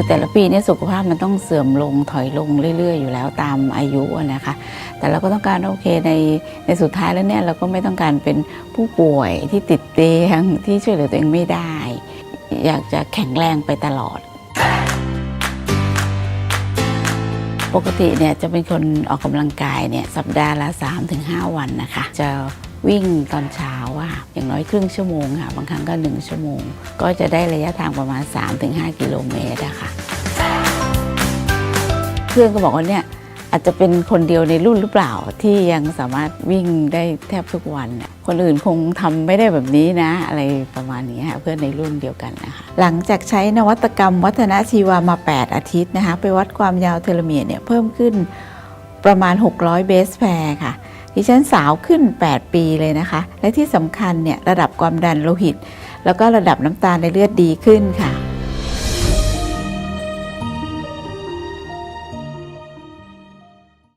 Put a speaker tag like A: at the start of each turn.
A: คือแต่ละปีเนี่ยสุขภาพมันต้องเสื่อมลงถอยลงเรื่อย ๆ อยู่แล้วตามอายุนะคะ แต่เราก็ต้องการโอเคในในสุดท้ายแล้วเนี่ยเราก็ไม่ต้องการเป็นผู้ป่วยที่ติดเตียงที่ช่วยเหลือตัวเองไม่ได้ อยากจะแข็งแรงไปตลอด ปกติเนี่ยจะเป็นคนออกกำลังกายเนี่ยสัปดาห์ละ 3-5 วันนะคะ จะวิ่งตอนเช้าาอย่างน้อยครึ่งชั่วโมงค่ะ บางครั้งก็ 1 ชั่วโมง ก็จะได้ระยะทางประมาณ 3-5 กิโลเมตรอะค่ะเพื่อนก็บอกว่าเนี่ยอาจจะเป็นคนเดียวในรุ่นหรือเปล่าที่ยังสามารถวิ่งได้แทบทุกวันน่ะคนอื่นคงทำไม่ได้แบบนี้นะ อะไรประมาณนี้ค่ะเพื่อนในรุ่นเดียวกันนะคะหลังจากใช้นวัตกรรมวัฒนชีวามา 8 อาทิตย์นะคะ ไปวัดความยาวเทโลเมียร์เนี่ยเพิ่มขึ้นประมาณ 600 เบสแพร์ค่ะ ดิฉันสาวขึ้น 8 ปีเลยนะคะ และที่สำคัญเนี่ยระดับความดันโลหิต แล้วก็ระดับน้ำตาลในเลือดดีขึ้นค่ะ